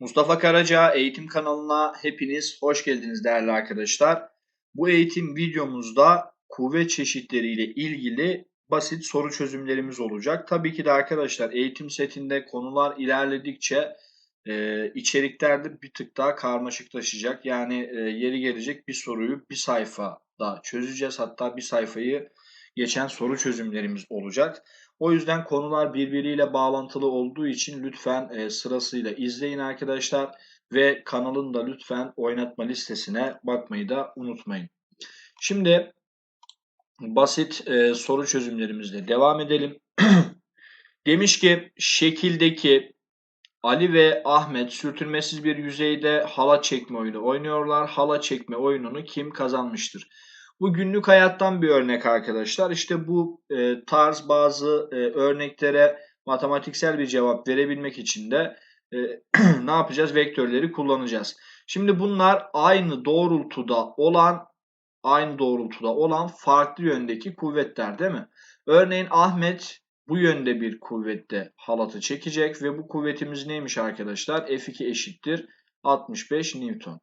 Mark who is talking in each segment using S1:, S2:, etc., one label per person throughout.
S1: Mustafa Karaca eğitim kanalına hepiniz hoş geldiniz değerli arkadaşlar. Bu eğitim videomuzda kuvvet çeşitleriyle ilgili basit soru çözümlerimiz olacak. Tabii ki de arkadaşlar eğitim setinde konular ilerledikçe e, içeriklerde bir tık daha karmaşıklaşacak. Yani e, yeri gelecek bir soruyu bir sayfada çözeceğiz. Hatta bir sayfayı geçen soru çözümlerimiz olacak. O yüzden konular birbiriyle bağlantılı olduğu için lütfen e, sırasıyla izleyin arkadaşlar. Ve kanalın da lütfen oynatma listesine bakmayı da unutmayın. Şimdi basit e, soru çözümlerimizle devam edelim. Demiş ki şekildeki Ali ve Ahmet sürtünmesiz bir yüzeyde hala çekme oyunu oynuyorlar. Hala çekme oyununu kim kazanmıştır? Bu günlük hayattan bir örnek arkadaşlar. İşte bu e, tarz bazı e, örneklere matematiksel bir cevap verebilmek için de e, ne yapacağız? Vektörleri kullanacağız. Şimdi bunlar aynı doğrultuda olan aynı doğrultuda olan farklı yöndeki kuvvetler değil mi? Örneğin Ahmet bu yönde bir kuvvette halatı çekecek ve bu kuvvetimiz neymiş arkadaşlar? F2 eşittir 65 Newton.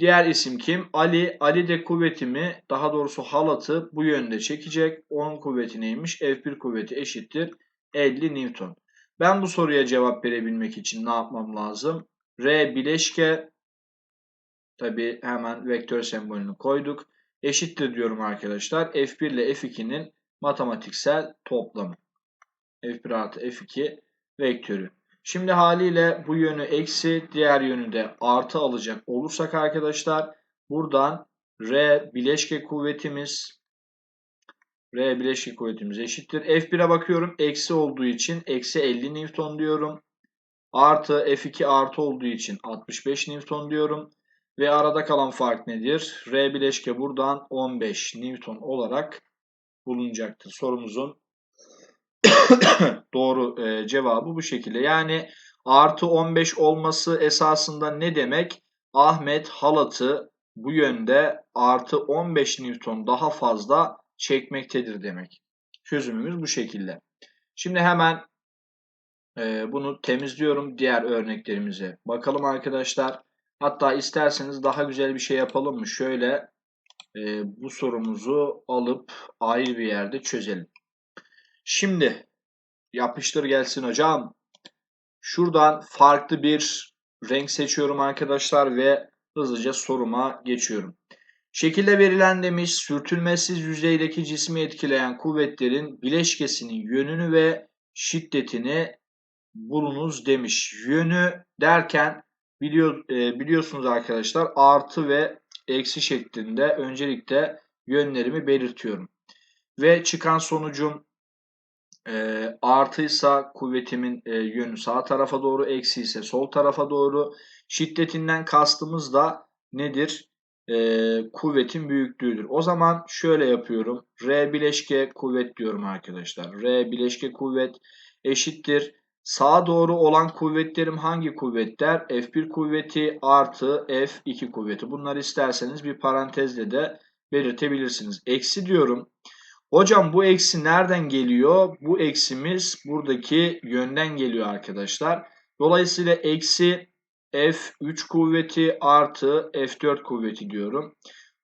S1: Diğer isim kim? Ali. Ali de kuvvetimi daha doğrusu halatı bu yönde çekecek. Onun kuvveti neymiş? F1 kuvveti eşittir 50 Newton. Ben bu soruya cevap verebilmek için ne yapmam lazım? R bileşke tabi hemen vektör sembolünü koyduk. Eşittir diyorum arkadaşlar. F1 ile F2'nin matematiksel toplamı. F1 artı F2 vektörü. Şimdi haliyle bu yönü eksi diğer yönü de artı alacak olursak arkadaşlar buradan R bileşke kuvvetimiz R bileşke kuvvetimiz eşittir. F1'e bakıyorum. Eksi olduğu için eksi 50 Newton diyorum. Artı F2 artı olduğu için 65 Newton diyorum. Ve arada kalan fark nedir? R bileşke buradan 15 Newton olarak bulunacaktır. Sorumuzun Doğru e, cevabı bu şekilde. Yani artı 15 olması esasında ne demek? Ahmet halatı bu yönde artı 15 Newton daha fazla çekmektedir demek. Çözümümüz bu şekilde. Şimdi hemen e, bunu temizliyorum diğer örneklerimize. Bakalım arkadaşlar. Hatta isterseniz daha güzel bir şey yapalım mı? Şöyle e, bu sorumuzu alıp ayrı bir yerde çözelim. Şimdi yapıştır gelsin hocam. Şuradan farklı bir renk seçiyorum arkadaşlar ve hızlıca soruma geçiyorum. Şekilde verilen demiş sürtünmesiz yüzeydeki cismi etkileyen kuvvetlerin bileşkesinin yönünü ve şiddetini bulunuz demiş. Yönü derken biliyor, e, biliyorsunuz arkadaşlar artı ve eksi şeklinde öncelikle yönlerimi belirtiyorum. Ve çıkan sonucum e, artıysa kuvvetimin e, yönü sağ tarafa doğru, eksi ise sol tarafa doğru. Şiddetinden kastımız da nedir? E, kuvvetin büyüklüğüdür. O zaman şöyle yapıyorum. R bileşke kuvvet diyorum arkadaşlar. R bileşke kuvvet eşittir. Sağa doğru olan kuvvetlerim hangi kuvvetler? F1 kuvveti artı F2 kuvveti. Bunları isterseniz bir parantezle de belirtebilirsiniz. Eksi diyorum. Hocam bu eksi nereden geliyor? Bu eksimiz buradaki yönden geliyor arkadaşlar. Dolayısıyla eksi F3 kuvveti artı F4 kuvveti diyorum.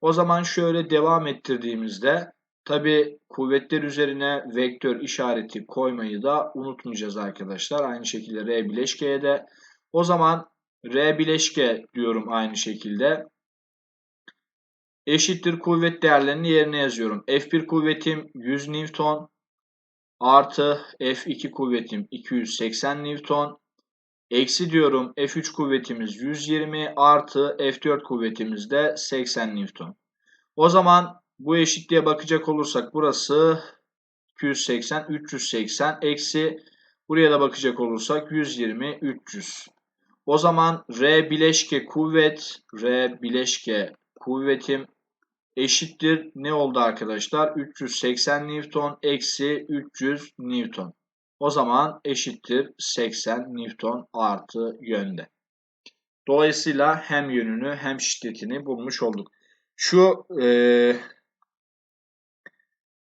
S1: O zaman şöyle devam ettirdiğimizde tabi kuvvetler üzerine vektör işareti koymayı da unutmayacağız arkadaşlar. Aynı şekilde R bileşkeye de. O zaman R bileşke diyorum aynı şekilde eşittir kuvvet değerlerini yerine yazıyorum. F1 kuvvetim 100 Newton artı F2 kuvvetim 280 Newton eksi diyorum F3 kuvvetimiz 120 artı F4 kuvvetimiz de 80 Newton. O zaman bu eşitliğe bakacak olursak burası 280 380 eksi buraya da bakacak olursak 120 300. O zaman R bileşke kuvvet R bileşke kuvvetim eşittir ne oldu arkadaşlar? 380 Newton eksi 300 Newton. O zaman eşittir 80 Newton artı yönde. Dolayısıyla hem yönünü hem şiddetini bulmuş olduk. Şu e,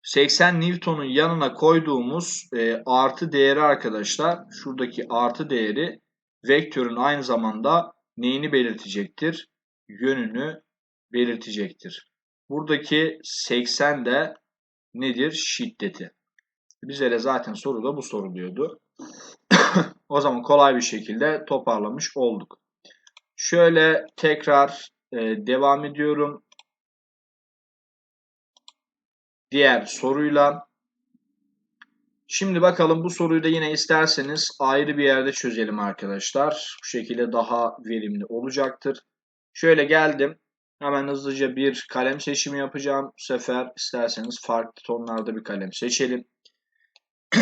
S1: 80 Newton'un yanına koyduğumuz e, artı değeri arkadaşlar şuradaki artı değeri vektörün aynı zamanda neyini belirtecektir? Yönünü belirtecektir. Buradaki 80 de nedir? Şiddeti. Bize de zaten soruda bu soruluyordu. o zaman kolay bir şekilde toparlamış olduk. Şöyle tekrar e, devam ediyorum. Diğer soruyla. Şimdi bakalım bu soruyu da yine isterseniz ayrı bir yerde çözelim arkadaşlar. Bu şekilde daha verimli olacaktır. Şöyle geldim. Hemen hızlıca bir kalem seçimi yapacağım. Bu sefer isterseniz farklı tonlarda bir kalem seçelim.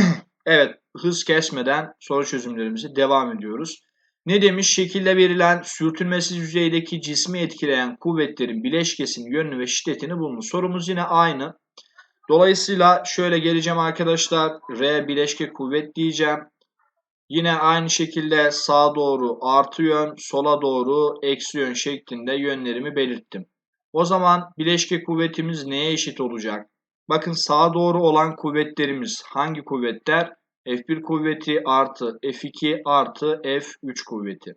S1: evet hız kesmeden soru çözümlerimize devam ediyoruz. Ne demiş? Şekilde verilen sürtünmesiz yüzeydeki cismi etkileyen kuvvetlerin bileşkesinin yönünü ve şiddetini bulun. Sorumuz yine aynı. Dolayısıyla şöyle geleceğim arkadaşlar. R bileşke kuvvet diyeceğim. Yine aynı şekilde sağa doğru artı yön, sola doğru eksi yön şeklinde yönlerimi belirttim. O zaman bileşke kuvvetimiz neye eşit olacak? Bakın sağa doğru olan kuvvetlerimiz hangi kuvvetler? F1 kuvveti artı F2 artı F3 kuvveti.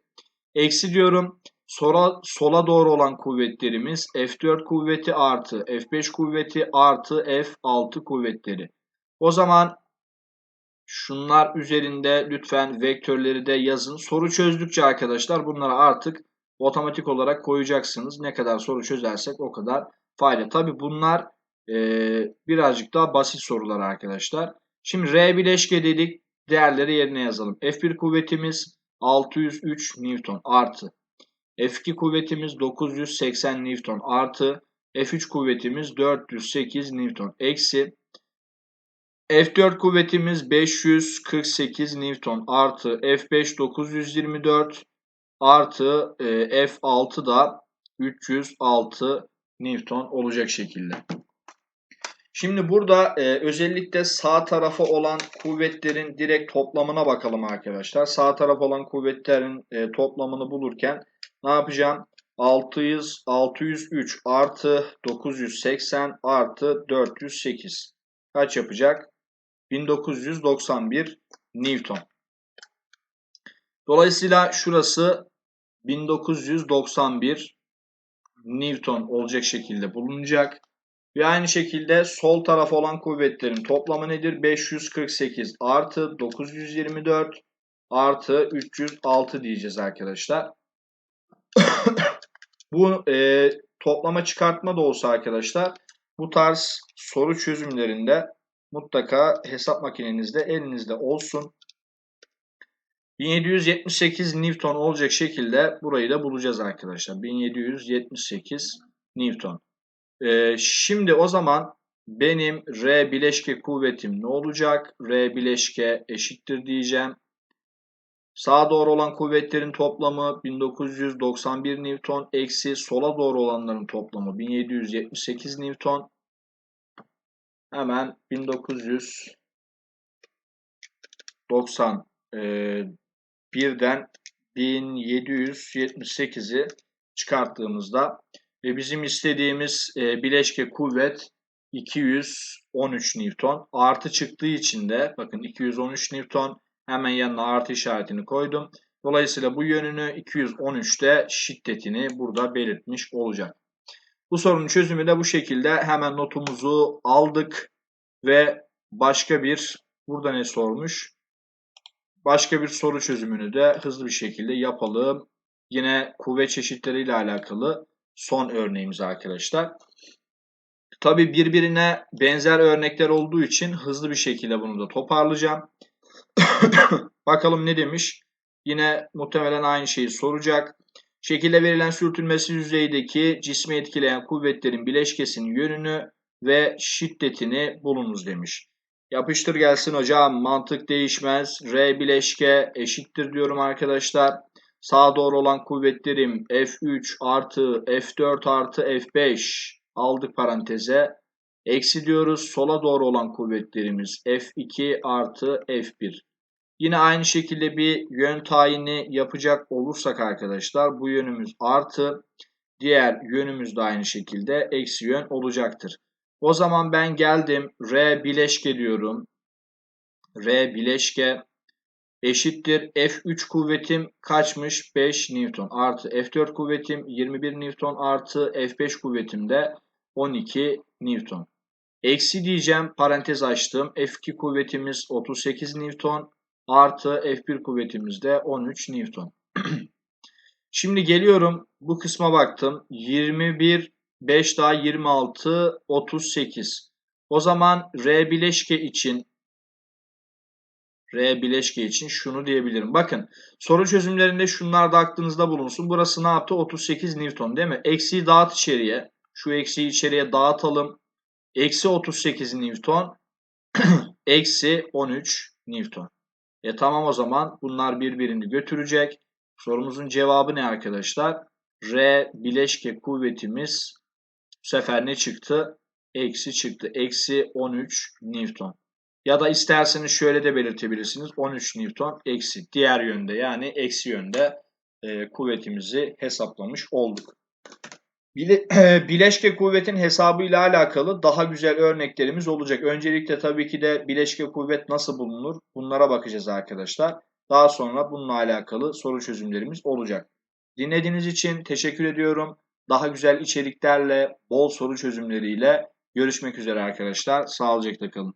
S1: Eksi diyorum. Sola, sola doğru olan kuvvetlerimiz F4 kuvveti artı F5 kuvveti artı F6 kuvvetleri. O zaman şunlar üzerinde lütfen vektörleri de yazın. Soru çözdükçe arkadaşlar bunları artık otomatik olarak koyacaksınız. Ne kadar soru çözersek o kadar fayda. Tabi bunlar e, birazcık daha basit sorular arkadaşlar. Şimdi R bileşke dedik. Değerleri yerine yazalım. F1 kuvvetimiz 603 Newton artı. F2 kuvvetimiz 980 Newton artı. F3 kuvvetimiz 408 Newton eksi. F4 kuvvetimiz 548 Newton artı F5 924 artı e, F6 da 306 Newton olacak şekilde. Şimdi burada e, özellikle sağ tarafa olan kuvvetlerin direkt toplamına bakalım arkadaşlar. Sağ taraf olan kuvvetlerin e, toplamını bulurken ne yapacağım? 600, 603 artı 980 artı 408 kaç yapacak? 1991 Newton. Dolayısıyla şurası 1991 Newton olacak şekilde bulunacak. Ve aynı şekilde sol taraf olan kuvvetlerin toplamı nedir? 548 artı 924 artı 306 diyeceğiz arkadaşlar. bu e, toplama çıkartma da olsa arkadaşlar bu tarz soru çözümlerinde mutlaka hesap makinenizde elinizde olsun. 1778 Newton olacak şekilde burayı da bulacağız arkadaşlar. 1778 Newton. Ee, şimdi o zaman benim R bileşke kuvvetim ne olacak? R bileşke eşittir diyeceğim. Sağa doğru olan kuvvetlerin toplamı 1991 Newton eksi sola doğru olanların toplamı 1778 Newton. Hemen 1991'den 1778'i çıkarttığımızda ve bizim istediğimiz e, bileşke kuvvet 213 Newton. Artı çıktığı için de bakın 213 Newton hemen yanına artı işaretini koydum. Dolayısıyla bu yönünü 213'te şiddetini burada belirtmiş olacak. Bu sorunun çözümü de bu şekilde hemen notumuzu aldık ve başka bir burada ne sormuş? Başka bir soru çözümünü de hızlı bir şekilde yapalım. Yine kuvvet çeşitleriyle alakalı son örneğimiz arkadaşlar. Tabi birbirine benzer örnekler olduğu için hızlı bir şekilde bunu da toparlayacağım. Bakalım ne demiş? Yine muhtemelen aynı şeyi soracak. Şekilde verilen sürtünmesi yüzeydeki cismi etkileyen kuvvetlerin bileşkesinin yönünü ve şiddetini bulunuz demiş. Yapıştır gelsin hocam. Mantık değişmez. R bileşke eşittir diyorum arkadaşlar. Sağa doğru olan kuvvetlerim F3 artı F4 artı F5 aldık paranteze. Eksi diyoruz. Sola doğru olan kuvvetlerimiz F2 artı F1. Yine aynı şekilde bir yön tayini yapacak olursak arkadaşlar bu yönümüz artı. Diğer yönümüz de aynı şekilde eksi yön olacaktır. O zaman ben geldim R bileşke diyorum. R bileşke eşittir F3 kuvvetim kaçmış? 5 Newton artı F4 kuvvetim 21 Newton artı F5 kuvvetim de 12 Newton. Eksi diyeceğim parantez açtım. F2 kuvvetimiz 38 Newton artı F1 kuvvetimiz de 13 Newton. Şimdi geliyorum bu kısma baktım. 21 5 daha 26 38. O zaman R bileşke için R bileşke için şunu diyebilirim. Bakın soru çözümlerinde şunlar da aklınızda bulunsun. Burası ne yaptı? 38 Newton değil mi? Eksiği dağıt içeriye. Şu eksiği içeriye dağıtalım. Eksi 38 Newton. Eksi 13 Newton. E tamam o zaman bunlar birbirini götürecek. Sorumuzun cevabı ne arkadaşlar? R bileşke kuvvetimiz bu sefer ne çıktı? Eksi çıktı. Eksi 13 Newton. Ya da isterseniz şöyle de belirtebilirsiniz. 13 Newton eksi. Diğer yönde yani eksi yönde e, kuvvetimizi hesaplamış olduk. Bile, bileşke kuvvetin hesabı ile alakalı daha güzel örneklerimiz olacak. Öncelikle tabii ki de bileşke kuvvet nasıl bulunur? Bunlara bakacağız arkadaşlar. Daha sonra bununla alakalı soru çözümlerimiz olacak. Dinlediğiniz için teşekkür ediyorum. Daha güzel içeriklerle, bol soru çözümleriyle görüşmek üzere arkadaşlar. Sağlıcakla kalın.